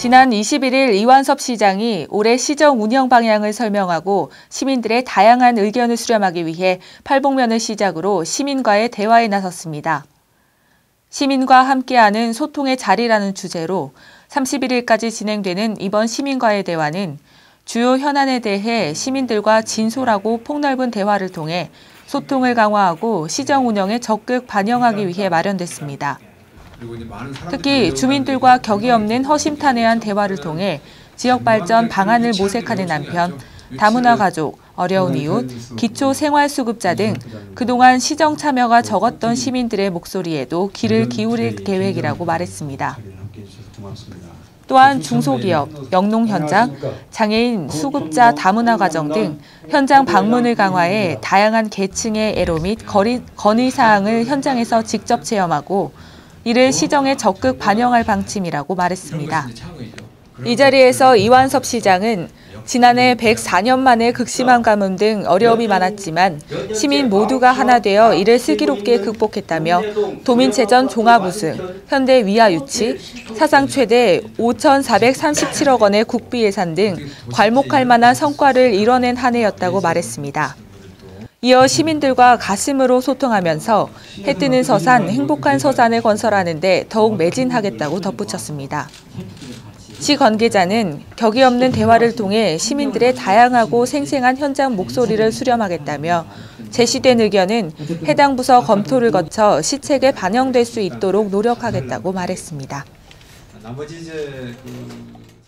지난 21일 이완섭 시장이 올해 시정 운영 방향을 설명하고 시민들의 다양한 의견을 수렴하기 위해 팔복면을 시작으로 시민과의 대화에 나섰습니다. 시민과 함께하는 소통의 자리라는 주제로 31일까지 진행되는 이번 시민과의 대화는 주요 현안에 대해 시민들과 진솔하고 폭넓은 대화를 통해 소통을 강화하고 시정 운영에 적극 반영하기 위해 마련됐습니다. 특히 주민들과 격이 없는 허심탄회한 대화를 통해 지역 발전 방안을 모색하는 한편 다문화 가족, 어려운 이웃, 기초 생활수급자 등 그동안 시정 참여가 적었던 시민들의 목소리에도 귀를 기울일 계획이라고 말했습니다. 또한 중소기업, 영농 현장, 장애인, 수급자, 다문화 가정 등 현장 방문을 강화해 다양한 계층의 애로 및 건의 사항을 현장에서 직접 체험하고 이를 시정에 적극 반영할 방침이라고 말했습니다. 이 자리에서 이완섭 시장은 지난해 104년 만에 극심한 가뭄 등 어려움이 많았지만 시민 모두가 하나 되어 이를 슬기롭게 극복했다며 도민체전 종합 우승, 현대 위아 유치, 사상 최대 5,437억 원의 국비 예산 등 괄목할 만한 성과를 이뤄낸 한 해였다고 말했습니다. 이어 시민들과 가슴으로 소통하면서 해 뜨는 서산, 행복한 서산을 건설하는 데 더욱 매진하겠다고 덧붙였습니다. 시 관계자는 격이 없는 대화를 통해 시민들의 다양하고 생생한 현장 목소리를 수렴하겠다며 제시된 의견은 해당 부서 검토를 거쳐 시책에 반영될 수 있도록 노력하겠다고 말했습니다. 그